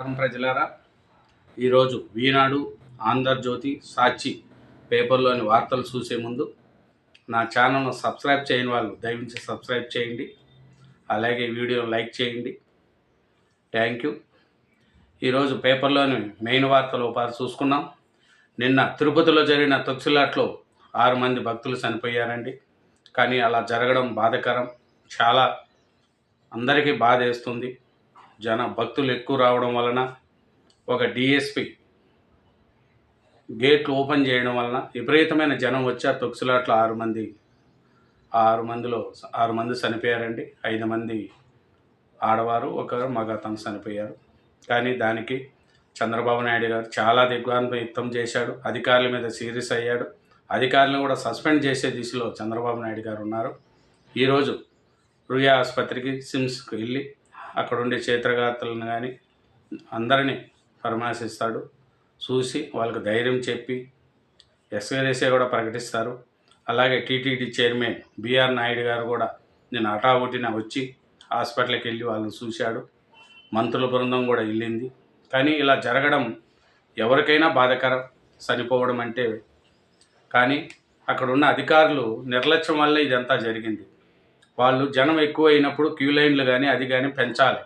నమస్కారం ప్రజలారా ఈరోజు ఈనాడు ఆంధ్రజ్యోతి సాక్షి పేపర్లోని వార్తలు చూసే ముందు నా ఛానల్ను సబ్స్క్రైబ్ చేయని వాళ్ళు దయవించి సబ్స్క్రైబ్ చేయండి. అలాగే వీడియోని లైక్ చేయండి. Thank you. ఈరోజు పేపర్లోని మెయిన్ వార్తలు ఒకసారి చూసుకున్నాం. నిన్న తిరుపతిలో జరిగిన తొక్సిలాట్లో ఆరు మంది భక్తులు చనిపోయారండి. కానీ అలా జరగడం బాధకరం. చాలా అందరికీ బాధ వేస్తుంది జన భక్తులు ఎక్కువ రావడం వలన ఒక డిఎస్పి గేట్లు ఓపెన్ చేయడం వలన విపరీతమైన జనం వచ్చి ఆ ఆరు మంది ఆరు మందిలో ఆరు మంది చనిపోయారండి. ఐదు మంది ఆడవారు ఒకరు మగ అతను చనిపోయారు. కానీ దానికి చంద్రబాబు నాయుడు గారు చాలా దిగ్వాంతం చేశాడు. అధికారుల మీద సీరియస్ అయ్యాడు. అధికారులను కూడా సస్పెండ్ చేసే దిశలో చంద్రబాబు నాయుడు గారు ఉన్నారు. ఈరోజు రుయా ఆసుపత్రికి సిమ్స్కి వెళ్ళి అక్కడ ఉండే క్షేత్రగాతలను కానీ అందరినీ పరామర్శిస్తాడు చూసి వాళ్ళకి ధైర్యం చెప్పి ఎస్ఆర్ఎస్ఏ కూడా ప్రకటిస్తారు. అలాగే టీటీడీ చైర్మన్ బిఆర్ నాయుడు గారు కూడా నేను హఠావుటిన వచ్చి హాస్పిటల్కి వెళ్ళి వాళ్ళని చూశాడు. మంత్రుల బృందం కూడా వెళ్ళింది. కానీ ఇలా జరగడం ఎవరికైనా బాధకరం. చనిపోవడం అంటే కానీ అక్కడ ఉన్న అధికారులు నిర్లక్ష్యం వల్ల ఇదంతా జరిగింది. వాళ్ళు జనం ఎక్కువైనప్పుడు క్యూ లైన్లు కానీ అది కానీ పెంచాలి.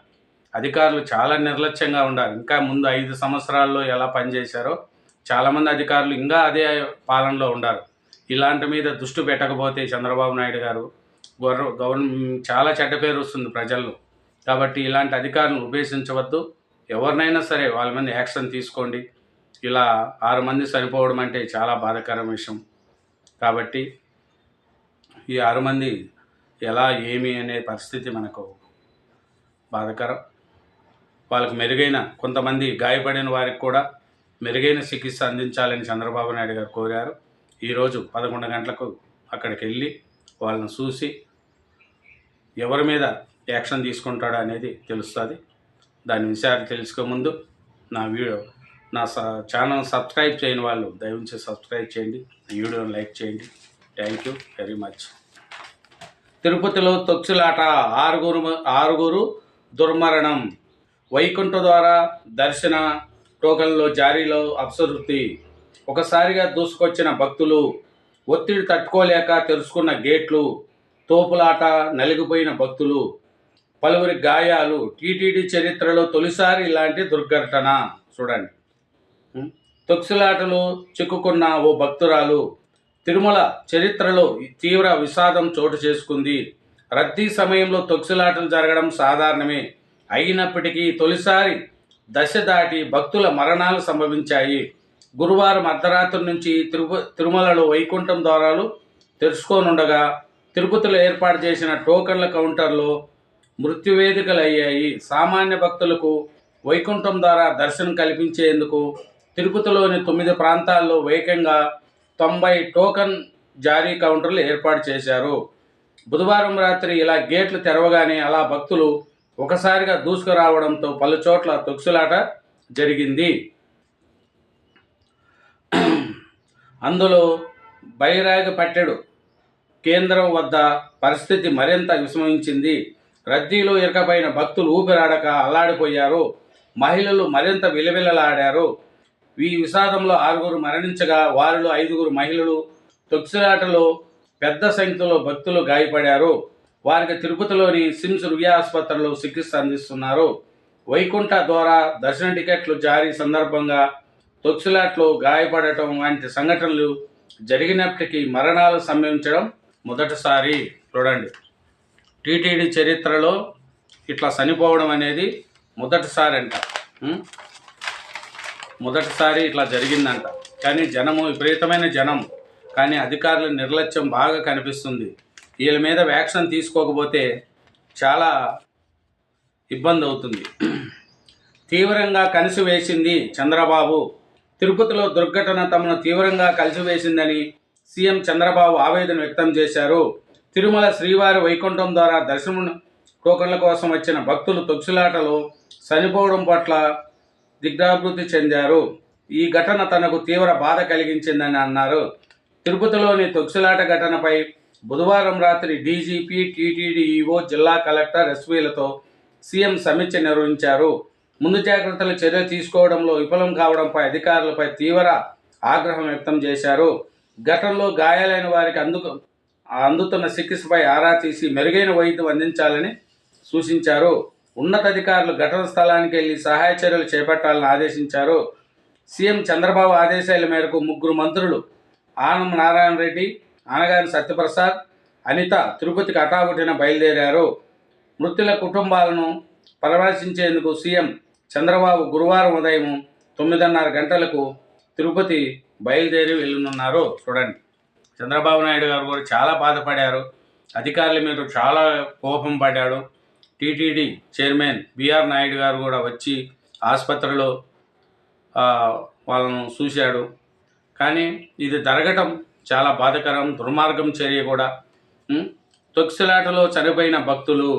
అధికారులు చాలా నిర్లక్ష్యంగా ఉండాలి. ఇంకా ముందు ఐదు సంవత్సరాల్లో ఎలా పనిచేశారో చాలామంది అధికారులు ఇంకా అదే పాలనలో ఉండాలి. ఇలాంటి మీద దృష్టి పెట్టకపోతే చంద్రబాబు నాయుడు గారు గవర్న గవర్నమెంట్ చాలా చెడ్డ పేరు వస్తుంది ప్రజల్లో. కాబట్టి ఇలాంటి అధికారులను ఉపేక్షించవద్దు. ఎవరినైనా సరే వాళ్ళ మీద యాక్షన్ తీసుకోండి. ఇలా ఆరు మంది చనిపోవడం అంటే చాలా బాధాకరం విషయం. కాబట్టి ఈ ఆరు మంది ఎలా ఏమి అనే పరిస్థితి మనకు బాధకరం. వాళ్ళకు మెరుగైన కొంతమంది గాయపడిన వారికి కూడా మెరుగైన చికిత్స అందించాలని చంద్రబాబు నాయుడు గారు కోరారు. ఈరోజు పదకొండు గంటలకు అక్కడికి వెళ్ళి వాళ్ళని చూసి ఎవరి మీద యాక్షన్ తీసుకుంటాడో అనేది తెలుస్తుంది. దాని విషయాలు తెలుసుకో ముందు నా వీడియో నా ఛానల్ సబ్స్క్రైబ్ చేయని వాళ్ళు దయవుంచి సబ్స్క్రైబ్ చేయండి. వీడియోని లైక్ చేయండి. Thank you very much. తిరుపతిలో తొక్సులాట ఆరుగురు ఆరుగురు దుర్మరణం. వైకుంఠ ద్వారా దర్శన టోకన్లో జారీలో అప్సవృత్తి ఒకసారిగా దూసుకొచ్చిన భక్తులు ఒత్తిడి తట్టుకోలేక తెరుచుకున్న గేట్లు తోపులాట నలిగిపోయిన భక్తులు పలువురి గాయాలు టీటీడీ చరిత్రలో తొలిసారి ఇలాంటి దుర్ఘటన. చూడండి. తొక్సులాటలు చిక్కుకున్న ఓ భక్తురాలు తిరుమల చరిత్రలో తీవ్ర విషాదం చోటు చేసుకుంది. రద్దీ సమయంలో తొక్సిలాటలు జరగడం సాధారణమే. అయినప్పటికీ తొలిసారి దశ దాటి భక్తుల మరణాలు సంభవించాయి. గురువారం అర్ధరాత్రి నుంచి తిరుప తిరుమలలో వైకుంఠం ద్వారాలు తెరుచుకోనుండగా తిరుపతిలో ఏర్పాటు చేసిన టోకన్ల కౌంటర్లో మృత్యువేదికలు అయ్యాయి సామాన్య భక్తులకు వైకుంఠం ద్వారా దర్శనం కల్పించేందుకు తిరుపతిలోని తొమ్మిది ప్రాంతాల్లో వేగంగా తొంభై టోకన్ జారీ కౌంటర్లు ఏర్పాటు చేశారు. బుధవారం రాత్రి ఇలా గేట్లు తెరవగానే అలా భక్తులు ఒకసారిగా దూసుకురావడంతో పలు చోట్ల తొక్సులాట జరిగింది. అందులో బైరాగపట్టెడు కేంద్రం వద్ద పరిస్థితి మరింత విస్మయించింది. రద్దీలో ఇరకపోయిన భక్తులు ఊపిరాడక అల్లాడిపోయారు. మహిళలు మరింత విలవిలలాడారు. ఈ విషాదంలో ఆరుగురు మరణించగా వారిలో ఐదుగురు మహిళలు తొక్సిలాటలో పెద్ద సంఖ్యలో భక్తులు గాయపడారు. వారికి తిరుపతిలోని సిమ్స్ రుయా ఆసుపత్రిలో చికిత్స అందిస్తున్నారు. వైకుంఠ ద్వారా దర్శన టికెట్లు జారీ సందర్భంగా తొక్సిలాట్లో గాయపడటం వంటి సంఘటనలు జరిగినప్పటికీ మరణాలు సంభవించడం మొదటిసారి. చూడండి. టీటీడీ చరిత్రలో ఇట్లా చనిపోవడం అనేది మొదటిసారి అంట మొదటిసారి ఇట్లా జరిగిందంట. కానీ జనము విపరీతమైన జనం. కానీ అధికారుల నిర్లక్ష్యం బాగా కనిపిస్తుంది. వీళ్ళ మీద వ్యాక్సిన్ తీసుకోకపోతే చాలా ఇబ్బంది అవుతుంది. తీవ్రంగా కలిసివేసింది చంద్రబాబు. తిరుపతిలో దుర్ఘటన తమను తీవ్రంగా కలిసివేసిందని సీఎం చంద్రబాబు ఆవేదన వ్యక్తం చేశారు. తిరుమల శ్రీవారి వైకుంఠం ద్వారా దర్శనం టోకన్ల కోసం వచ్చిన భక్తులు తొక్సులాటలో చనిపోవడం పట్ల దిగ్భ్రాంతి చెందారు. ఈ ఘటన తనకు తీవ్ర బాధ కలిగించిందని అన్నారు. తిరుపతిలోని తొక్సులాట ఘటనపై బుధవారం రాత్రి డీజీపీ టీటీడీఈఓ జిల్లా కలెక్టర్ ఎస్వీలతో సీఎం సమీక్ష నిర్వహించారు. ముందు జాగ్రత్తలు చర్య తీసుకోవడంలో విఫలం కావడంపై అధికారులపై తీవ్ర ఆగ్రహం వ్యక్తం చేశారు. ఘటనలో గాయాలైన వారికి అందుకు అందుతున్న చికిత్సపై ఆరా తీసి మెరుగైన వైద్యం అందించాలని సూచించారు. ఉన్నతాధికారులు ఘటన స్థలానికి వెళ్ళి సహాయ చర్యలు చేపట్టాలని ఆదేశించారు. సీఎం చంద్రబాబు ఆదేశాల మేరకు ముగ్గురు మంత్రులు ఆనం నారాయణ రెడ్డి అనగాని సత్యప్రసాద్ అనిత తిరుపతికి అటాబుటిన బయలుదేరారు. మృతుల కుటుంబాలను పరామర్శించేందుకు సీఎం చంద్రబాబు గురువారం ఉదయం తొమ్మిదిన్నర గంటలకు తిరుపతి బయలుదేరి వెళ్ళనున్నారు. చూడండి. చంద్రబాబు నాయుడు గారు కూడా చాలా బాధపడారు. అధికారుల మీద చాలా కోపం పడ్డాడు. టీటీడీ చైర్మన్ బిఆర్ నాయుడు గారు కూడా వచ్చి ఆసుపత్రిలో వాళ్ళను చూశాడు. కానీ ఇది జరగటం చాలా బాధకరం దుర్మార్గం చర్య కూడా. తొక్సిలాటలో చనిపోయిన భక్తులు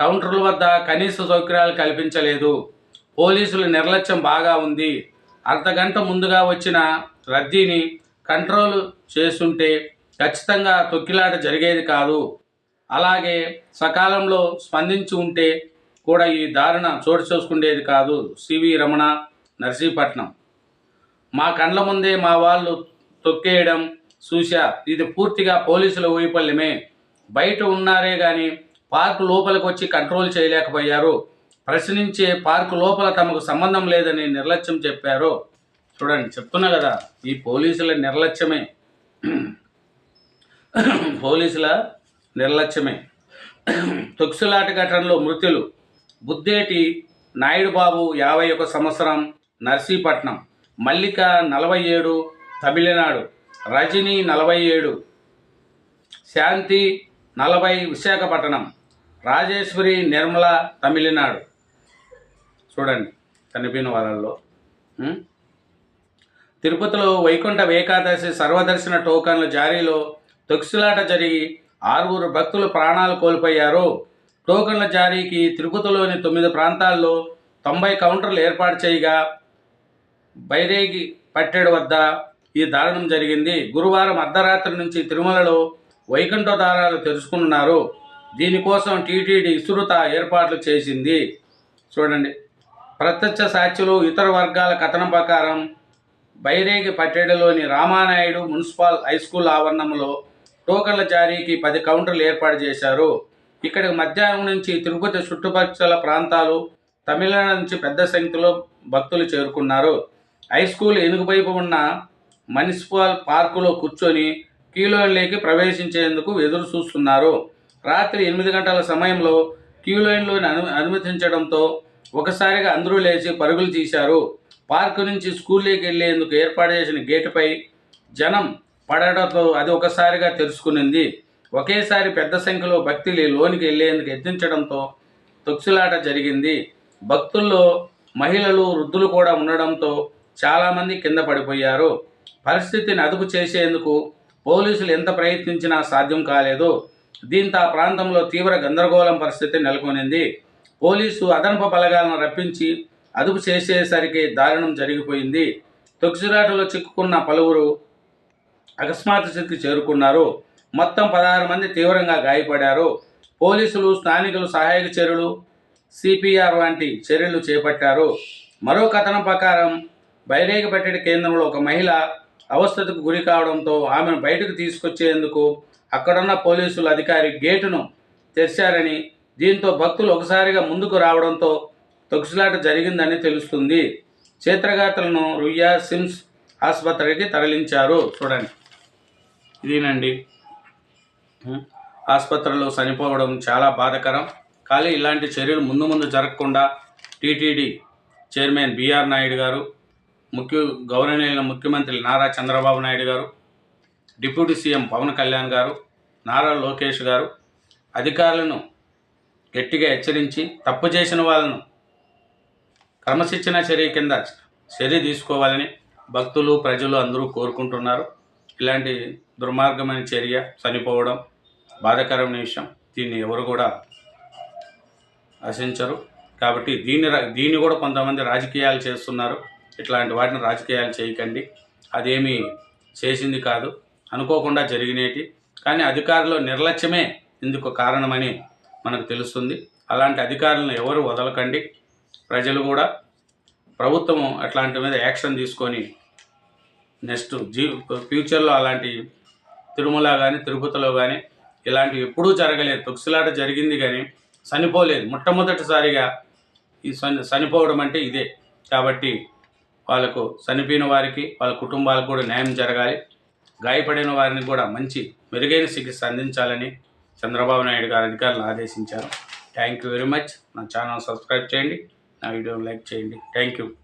కౌంటర్ల వద్ద కనీస సౌకర్యాలు కల్పించలేదు. పోలీసుల నిర్లక్ష్యం బాగా ఉంది. అర్ధగంట ముందుగా వచ్చిన రద్దీని కంట్రోల్ చేస్తుంటే ఖచ్చితంగా తొక్కిలాట జరిగేది కాదు. అలాగే సకాలంలో స్పందించి ఉంటే కూడా ఈ దారుణ చోటు చేసుకునేది కాదు సివి రమణ నర్సీపట్నం. మా కండ్ల ముందే మా వాళ్ళు తొక్కేయడం చూశా. ఇది పూర్తిగా పోలీసుల వైఫల్యమే బయట ఉన్నారే కానీ పార్కు లోపలికి వచ్చి కంట్రోల్ చేయలేకపోయారు. ప్రశ్నించే పార్కు లోపల తమకు సంబంధం లేదని నిర్లక్ష్యం చెప్పారు. చూడండి చెప్తున్నా కదా ఈ పోలీసుల నిర్లక్ష్యమే. పోలీసుల నిర్లక్ష్యమే. తొక్సులాట ఘటనలో మృతులు బుద్దేటి నాయుడు బాబు యాభై ఒక సంవత్సరం నర్సీపట్నం మల్లిక నలభై ఏడు తమిళనాడు రజని నలభై ఏడు శాంతి నలభై విశాఖపట్నం రాజేశ్వరి నిర్మల తమిళనాడు. చూడండి చనిపోయిన వాళ్ళల్లో. తిరుపతిలో వైకుంఠ ఏకాదశి సర్వదర్శన టోకన్ల జారీలో తొక్సులాట జరిగి ఆరుగురు భక్తులు ప్రాణాలు కోల్పోయారు. టోకన్ల జారీకి తిరుపతిలోని తొమ్మిది ప్రాంతాల్లో తొంభై కౌంటర్లు ఏర్పాటు చేయగా బైరేగి పట్టెడు వద్ద ఈ దారుణం జరిగింది. గురువారం అర్ధరాత్రి నుంచి తిరుమలలో వైకుంఠ దారాలు తెరుచుకున్నారు దీనికోసం టీటీడీ విస్తృత ఏర్పాట్లు చేసింది. చూడండి. ప్రత్యక్ష సాక్షులు ఇతర వర్గాల కథనం ప్రకారం బైరేగి పట్టేడులోని రామానాయుడు మున్సిపల్ హై స్కూల్ ఆవరణంలో టోకన్ల జారీకి పది కౌంటర్లు ఏర్పాటు చేశారు. ఇక్కడ మధ్యాహ్నం నుంచి తిరుపతి చుట్టుపక్కల ప్రాంతాలు తమిళనాడు నుంచి పెద్ద సంఖ్యలో భక్తులు చేరుకున్నారు. హై స్కూల్ ఎనుగువైపు ఉన్న మున్సిపల్ పార్కులో కూర్చొని క్యూలైన్లోకి ప్రవేశించేందుకు ఎదురు చూస్తున్నారు. రాత్రి ఎనిమిది గంటల సమయంలో క్యూలైన్లోని అను అనుమతించడంతో ఒకసారిగా అందరూ లేచి పరుగులు తీశారు. పార్కు నుంచి స్కూల్లోకి వెళ్ళేందుకు ఏర్పాటు చేసిన గేటుపై జనం పడడంతో అది ఒకసారిగా తెరుచుకునింది ఒకేసారి పెద్ద సంఖ్యలో భక్తులు లోనికి వెళ్ళేందుకు యత్నించడంతో తొక్సులాట జరిగింది. భక్తుల్లో మహిళలు వృద్ధులు కూడా ఉండడంతో చాలామంది కింద పడిపోయారు. పరిస్థితిని అదుపు చేసేందుకు పోలీసులు ఎంత ప్రయత్నించినా సాధ్యం కాలేదు. దీంతో ఆ ప్రాంతంలో తీవ్ర గందరగోళం పరిస్థితి నెలకొనింది. పోలీసు అదనపు బలగాలను రప్పించి అదుపు చేసేసరికి దారుణం జరిగిపోయింది. తొక్సిరాటలో చిక్కుకున్న పలువురు అకస్మాత్ స్థితికి చేరుకున్నారు. మొత్తం పదహారు మంది తీవ్రంగా గాయపడ్డారు. పోలీసులు స్థానికులు సహాయక చర్యలు సిపిఆర్ వంటి చర్యలు చేపట్టారు. మరో కథనం ప్రకారం బైరేగపట్టడి కేంద్రంలో ఒక మహిళ అవస్థతకు గురి కావడంతో ఆమెను బయటకు తీసుకొచ్చేందుకు అక్కడున్న పోలీసులు అధికారి గేటును తెరిచారని దీంతో భక్తులు ఒకసారిగా ముందుకు రావడంతో తొక్సులాట జరిగిందని తెలుస్తుంది. క్షేత్రగాతలను రుయ్యా సిమ్స్ ఆసుపత్రికి తరలించారు. చూడండి. ఇదేనండి. ఆసుపత్రిలో చనిపోవడం చాలా బాధకరం. కానీ ఇలాంటి చర్యలు ముందు ముందు జరగకుండా టీటీడీ చైర్మన్ బిఆర్ నాయుడు గారు ముఖ్య గౌరవనీయుల ముఖ్యమంత్రి నారా చంద్రబాబు నాయుడు గారు డిప్యూటీ సీఎం పవన్ కళ్యాణ్ గారు నారా లోకేష్ గారు అధికారులను గట్టిగా హెచ్చరించి తప్పు చేసిన వాళ్ళను క్రమశిక్షణ చర్య కింద చర్య తీసుకోవాలని భక్తులు ప్రజలు అందరూ కోరుకుంటున్నారు. ఇలాంటి దుర్మార్గమైన చర్య చనిపోవడం బాధాకరమైన విషయం. దీన్ని ఎవరు కూడా ఆశించరు కాబట్టి దీన్ని దీన్ని కూడా కొంతమంది రాజకీయాలు చేస్తున్నారు. ఇట్లాంటి వాటిని రాజకీయాలు చేయకండి. అదేమీ చేసింది కాదు. అనుకోకుండా జరిగినేటి. కానీ అధికారుల నిర్లక్ష్యమే ఇందుకు కారణమని మనకు తెలుస్తుంది. అలాంటి అధికారులను ఎవరు వదలకండి. ప్రజలు కూడా ప్రభుత్వం అట్లాంటి మీద యాక్షన్ తీసుకొని నెక్స్ట్ జీ ఫ్యూచర్లో అలాంటి తిరుమల కానీ తిరుపతిలో కానీ ఇలాంటివి ఎప్పుడూ జరగలేదు. తొక్సులాట జరిగింది కానీ చనిపోలేదు. మొట్టమొదటిసారిగా ఈ చనిపోవడం అంటే ఇదే. కాబట్టి వాళ్ళకు చనిపోయిన వారికి వాళ్ళ కుటుంబాలకు కూడా న్యాయం జరగాలి. గాయపడిన వారిని కూడా మంచి మెరుగైన చికిత్స అందించాలని చంద్రబాబు నాయుడు గారు అధికారులను ఆదేశించారు. Thank you very much. నా ఛానల్ సబ్స్క్రైబ్ చేయండి. నా వీడియోని లైక్ చేయండి. Thank you.